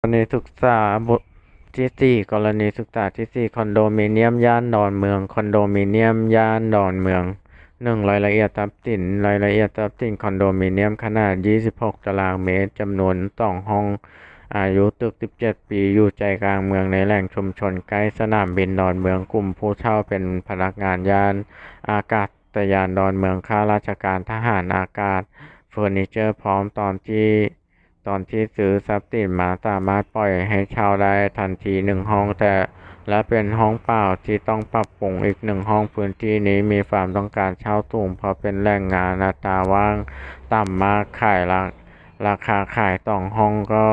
กรณีศึกษาบทที่สี่กรณีศึกษาที่สี่คอนโดมิเนียมย่านดอนเมือง คอนโดมิเนียมย่านดอนเมืองหนึ่งรายละเอียดทรัพย์สินรายละเอียดทรัพย์สินคอนโดมิเนียมขนาด 26 ตารางเมตรจำนวนสองห้อง อายุตึก 17 ปีอยู่ใจกลางเมืองในแหล่งชุมชนใกล้สนามบินดอนเมืองกลุ่มผู้เช่าเป็นพนักงานยาน อากาศยานดอนเมืองข้าราชการทหารอากาศเฟอร์นิเจอร์พร้อมตอนที่ ตอนที่ซื้อทรัพย์สินมาสามารถปล่อยให้เช่าได้ทันทีหนึ่งห้องแต่และเป็นห้องเปล่าที่ต้องปรับปรุงอีกหนึ่งห้องพื้นที่นี้มีความต้องการเช่าสูงเพราะเป็นแหล่งงานอัตาว่าง ต่ำมากขายราราคาขายต่อห้องก็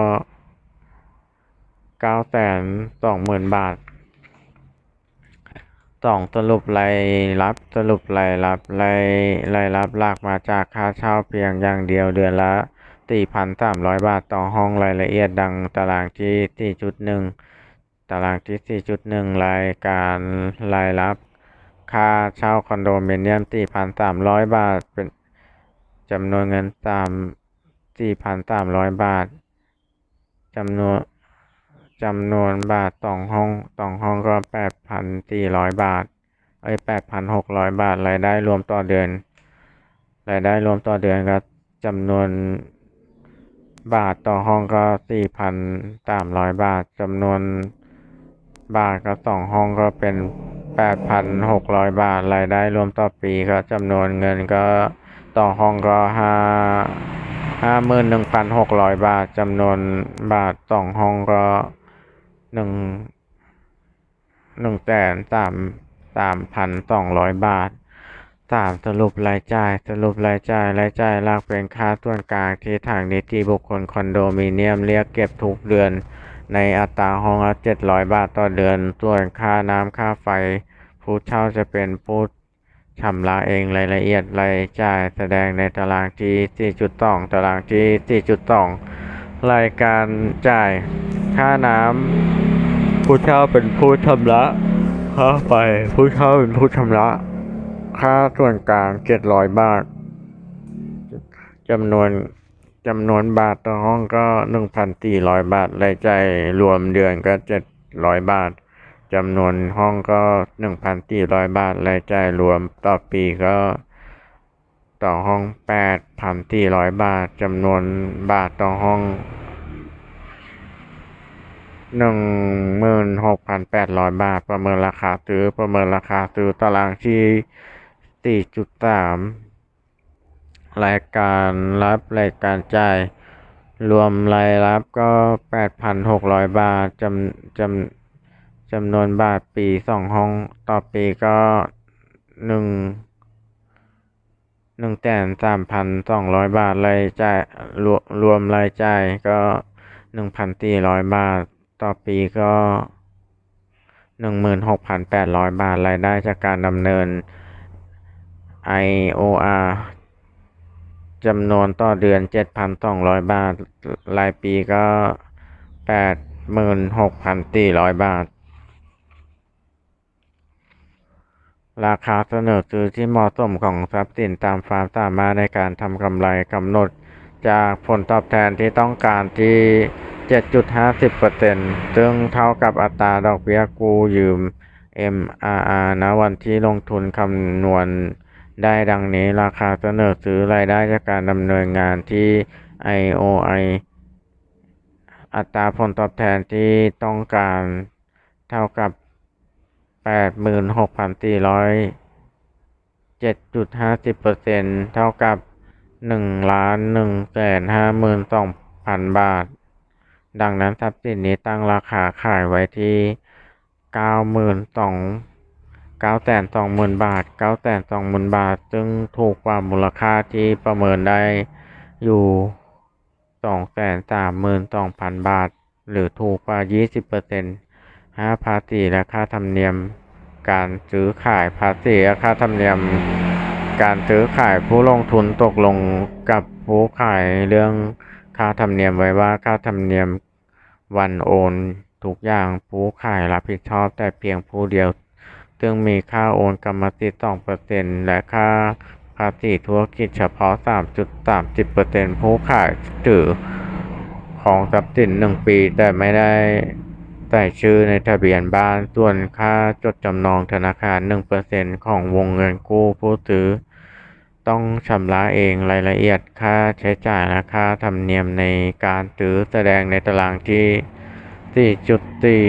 เก้าแสนสองหมื่นบาทสองสรุปรายรับสรุปรายรับรายรายรับหลักมาจากค่าเช่าเพียงอย่างเดียวเดือนละ 4,300 บาทต่อห้องรายละเอียดดังตารางที่ 4.1 ตารางที่ 4.1 รายการรายรับ ค่าเช่าคอนโดมิเนียม 4,300 บาท เป็นจำนวนเงิน3 4,300 บาทจำนวนจำนวนบาทต่อห้องต่อห้องก็ 8,400 บาท เอ้ย 8,600 บาท รายได้รวมต่อเดือน รายได้รวมต่อเดือนก็จำนวน บาทต่อห้องก็4,300บาทจำนวนบาทก็สองห้องก็เป็น8,600บาทรายได้รวมต่อปีก็จำนวนเงินก็ต่อห้องก็ห้าห้าหมื่นหนึ่งพันหกร้อยบาทจำนวนบาทสองห้องก็หนึ่งหนึ่งแสนสามสามพันสองร้อยบาท สามสรุปรายจ่าย สรุปรายจ่าย รายจ่ายหลักเป็นค่าส่วนกลางที่ทางนิติบุคคลคอนโดมิเนียมเรียกเก็บทุกเดือน ในอัตราห้องละ700 บาทต่อเดือน ส่วนค่าน้ำค่าไฟ ผู้เช่าจะเป็นผู้ชำระเองรายละเอียดรายจ่ายแสดงในตารางที่ 4.2 ตารางที่ 4.2 รายการจ่ายค่าน้ำผู้เช่าเป็นผู้ชำระค่าไฟผู้เช่าเป็นผู้ชำระ ค่าส่วนกลาง700บาทจำนวนจำนวนบาทต่อห้องก็1,400บาทรายจ่ายรวมเดือนก็700บาทจำนวนห้องก็1,400บาทรายจ่ายรวมต่อปีก็ต่อห้อง8,400บาทจำนวนบาทต่อห้อง16,800บาท ประเมินราคาซื้อประเมินราคาซื้อตารางที่ 4.3 รายการรับรายการจ่าย รวมรายรับก็ 8,600 บาทจำจำจำนวนบาทปีสองห้องต่อปีก็หนึ่งหนึ่งแสนสามพันสองร้อยบาทรายจ่ายรวมรวมรายจ่ายก็หนึ่งพันสี่ร้อยบาทต่อปีก็หนึ่งหมื่นหกพันแปดร้อยบาทรายได้จากการดำเนิน IOR จำนวนต่อเดือน 7,200 บาท รายปีก็ 86,400 บาท ราคาเสนอซื้อที่เหมาะสมของทรัพย์สินตามความสามารถในการทำกำไรกำหนดจากผลตอบแทนที่ต้องการที่ 7.50%ซึ่งเท่ากับอัตราดอกเบี้ยกู้ยืม MRR ณวันที่ลงทุนคำนวณ ได้ดังนี้ราคาเสนอซื้อรายได้จากการดำเนินงานที่ IOI อัตราผลตอบแทนที่ต้องการเท่ากับ 86,407.50%เท่ากับ 1 ล้าน1แสน52,000 บาท ดังนั้นทรัพย์สินนี้ตั้งราคาขายไว้ที่ 92,000 920,000 บาท 920,000 บาท ซึ่งถูกกว่ามูลค่าที่ประเมินได้อยู่ 232,000 บาท หรือถูกกว่า 20%ห้าภาษีและค่าธรรมเนียม การซื้อขายภาษีและค่าธรรมเนียม การซื้อขายผู้ลงทุนตกลงกับผู้ขายเรื่องค่าธรรมเนียมไว้ว่าค่าธรรมเนียมวันโอนทุกอย่างผู้ขายรับผิดชอบแต่เพียงผู้เดียว ซึ่งมีค่าโอนกรรมสิทธิ์ 2%และค่าภาษีธุรกิจเฉพาะ 3.30%ผู้ขายถือครองทรัพย์สินหนึ่งปี แต่ไม่ได้ใส่ชื่อในทะเบียนบ้าน ส่วนค่าจดจำนองธนาคาร 1%ของวงเงินกู้ผู้ซื้อ ต้องชำระเองรายละเอียดค่าใช้จ่ายและค่าธรรมเนียมในการซื้อแสดงในตารางที่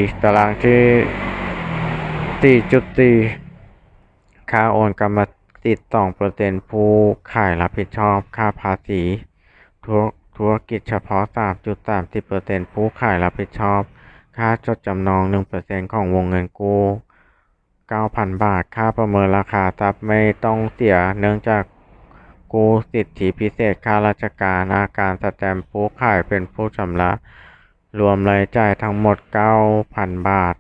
4.4 ตารางที่ 4.4ค่าโอนกรรมสิทธิ์2%ผู้ขายรับผิดชอบค่าภาษีธุธุรกิจเฉพาะ3.30%ผู้ขายรับผิดชอบ ค่าจดจำนอง1%ของวงเงินกู้9,000บาท ค่าประเมินราคาทรัพย์ไม่ต้องเสียเนื่องจากกู้สิทธิพิเศษค่าราชการอาการสแตมผู้ขายเป็นผู้ชำระ รวมรายจ่ายทั้งหมด 9,000 บาท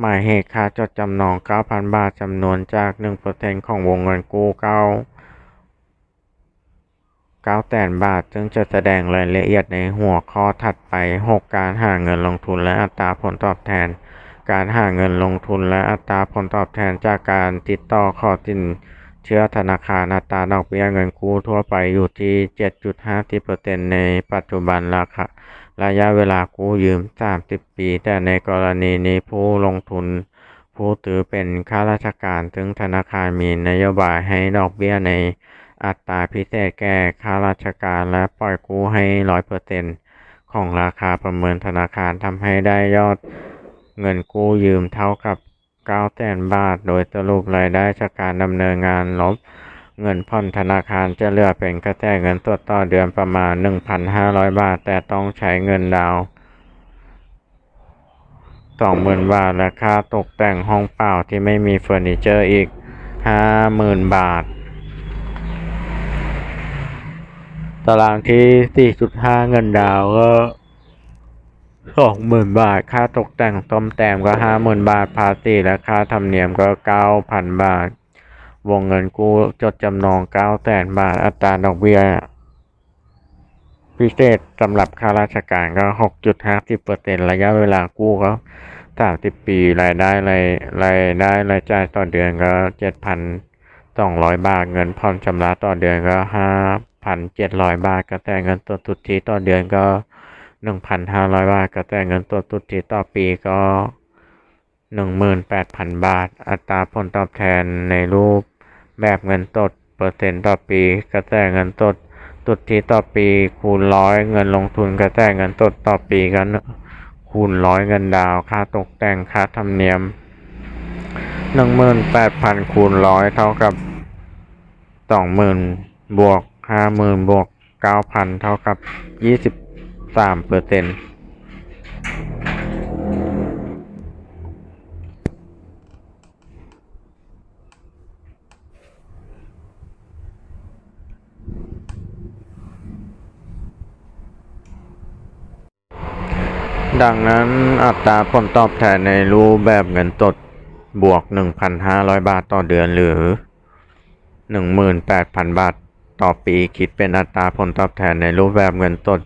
หมายเหตุค่าจดจำนอง 9,000 บาทจำนวนจาก 1%ของวงเงินกู้9 900,000บาท ซึ่งจะแสดงรายละเอียดในหัวข้อถัดไป 6 การหาเงินลงทุนและอัตราผลตอบแทน การหาเงินลงทุนและอัตราผลตอบแทนจากการติดต่อขอสินเชื่อธนาคารอัตราดอกเบี้ยเงินกู้ทั่วไปอยู่ที่ 7.50%ในปัจจุบันราคา ระยะเวลากู้ยืม 30 ปี แต่ในกรณีนี้ผู้ลงทุน ผู้ซื้อเป็นข้าราชการซึ่งธนาคารมีนโยบายให้ดอกเบี้ยในอัตราพิเศษแก่ข้าราชการและปล่อยกู้ให้100%ของราคาประเมินธนาคารทำให้ได้ยอดเงินกู้ยืมเท่ากับ900,000บาท โดยสรุปรายได้จากการดำเนินงานลบ เงินผ่อนธนาคารจะเหลือเป็นกระแสเงินสดต่อเดือนประมาณ 1,500 บาท แต่ต้องใช้เงินดาว20,000 บาท และค่าตกแต่งห้องเปล่าที่ไม่มีเฟอร์นิเจอร์อีก 50,000 บาท ตารางที่ 4.5 เงินดาวน์ก็20,000บาท ค่าตกแต่งซ่อมแซมก็50,000บาท ภาษีและค่าธรรมเนียมก็9,000บาท วงเงินกู้จดจำนอง900,000บาท อัตราดอกเบี้ย พิเศษสำหรับข้าราชการก็6.50%ระยะเวลากู้ก็30ปีรายได้รายรายได้รายจ่ายต่อเดือนก็7,200บาท เงินผ่อนชำระต่อเดือนก็5,700บาท กระแสเงินสดสุทธิต่อเดือนก็1,500บาท กระแสเงินสดสุทธิต่อปีก็ 18,000 บาท อัตราผลตอบแทนในรูปแบบเงินสดเปอร์เซ็นต์ต่อปี กระแสเงินสดสุทธิต่อปีคูณร้อยเงินลงทุนกระแสเงินสดต่อปีก็คูณร้อยเงินดาวค่าตกแต่งค่าธรรมเนียม 18,000คูณร้อยเท่ากับ 20,000บวก50,000บวก9,000เท่ากับ 23เปอร์เซ็นต์ ดังนั้นอัตราผลตอบแทนในรูปแบบเงินสดบวก 1,500 บาทต่อเดือนหรือ 18,000 บาทต่อปีคิดเป็นอัตราผลตอบแทนในรูปแบบเงินสด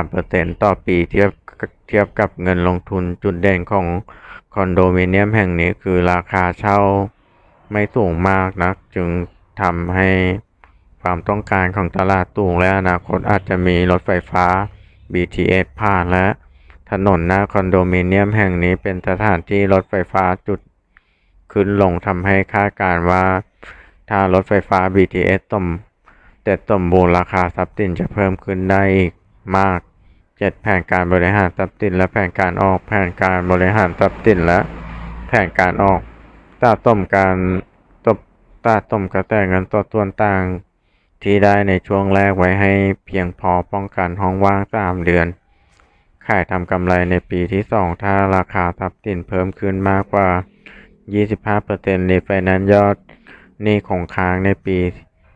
23%ต่อปีเทียบเทียบกับเงินลงทุนจุดเด่นของคอนโดมิเนียมแห่งนี้คือราคาเช่าไม่สูงมากนัก จึงทำให้ความต้องการของตลาดสูงและอนาคตอาจจะมีรถไฟฟ้า BTS ผ่านและ ถนนหน้าคอนโดมิเนียมแห่งนี้เป็นสถานที่รถไฟฟ้าจุดขึ้นลงทำให้คาดการว่า ถ้ารถไฟฟ้า BTS สมเสร็จสมบูรณ์ราคาทรัพย์สินจะเพิ่มขึ้นได้อีกมาก 7 แผนการบริหารทรัพย์สินและแผนการออกแผนการบริหารทรัพย์สินและแผนการออกสะสมการตบสะสมกระแสเงินสดส่วนต่างที่ได้ในช่วงแรกไว้ให้เพียงพอป้องกันห้องว่าง3เดือน ขายทำกำไรในปีที่ 2 ถ้าราคาทรัพย์สินเพิ่มขึ้นมากกว่า 25%รีไฟแนนซ์ยอดหนี้คงค้างในปี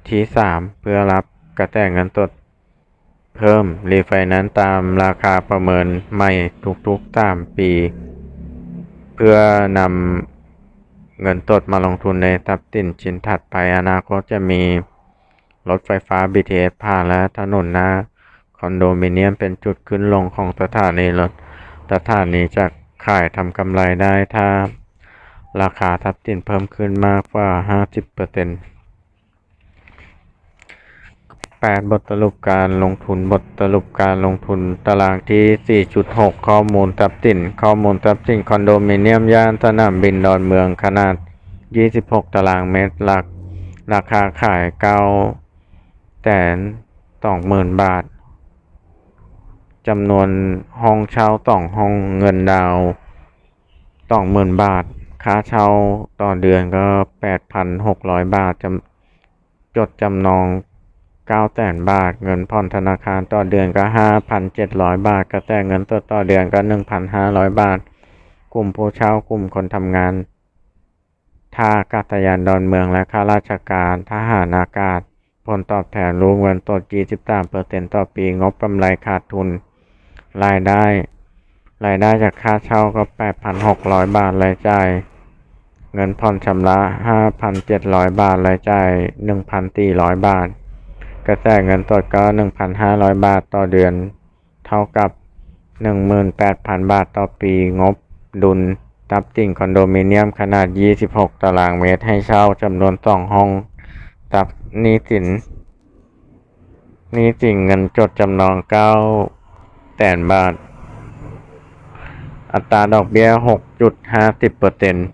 ที่ 3 เพื่อรับกระแสเงินสดเพิ่มรีไฟแนนซ์ตามราคาประเมินใหม่ทุกๆ 3 ปี เพื่อนำเงินสดมาลงทุนในทรัพย์สินชิ้นถัดไปอนาคตจะมีรถไฟฟ้า BTS ผ่านและถนนหน้า อนโดมิเนียมเป็นจุดขึ้นลงของสถานีรถ สถานีจะขายทำกำไรได้ถ้า ราคาทรัพย์สินเพิ่มขึ้นมากกว่า 50% 8 บทสรุปการลงทุนบทสรุปการลงทุนตารางที่ 4.6 ข้อมูลทรัพย์สิน ข้อมูลทรัพย์สินคอนโดมิเนียมย่านสนามบินดอนเมืองขนาด 26 ตารางเมตรหลัก ราคาขาย 9 แสน20,000 บาท จำนวนห้องเช่าต่องห้องเงินดาวสองหมื่นบาท ค่าเช่าต่อเดือนก็แปดพันหกร้อยบาทจำจดจำนองเก้าแสนบาท เงินผ่อนธนาคารต่อเดือนก็ห้าพันเจ็ดร้อยบาท กระแสเงินสดต่อเดือนก็หนึ่งพันห้าร้อยบาท กลุ่มผู้เช่ากลุ่มคนทำงานท่าอากาศยานดอนเมืองและข้าราชการทหารอากาศ ผลตอบแทนรวมเงินสด 23%ต่อปี งบกำไรขาดทุน รายได้ รายได้จากค่าเช่าก็8,600บาทรายจ่าย เงินผ่อนชำระ5,700บาทรายจ่าย1,400บาท กระแสเงินสดก็1,500บาทต่อเดือน เท่ากับ18,000บาทต่อปีงบดุลทรัพย์สินคอนโดมิเนียมขนาด 26 ตารางเมตรให้เช่าจำนวน 2 ห้องทรัพย์นี้สินนี้สินเงินจดจำนอง 9 แสนบาท อัตราดอกเบี้ย 6.50%เปอร์เซ็นต์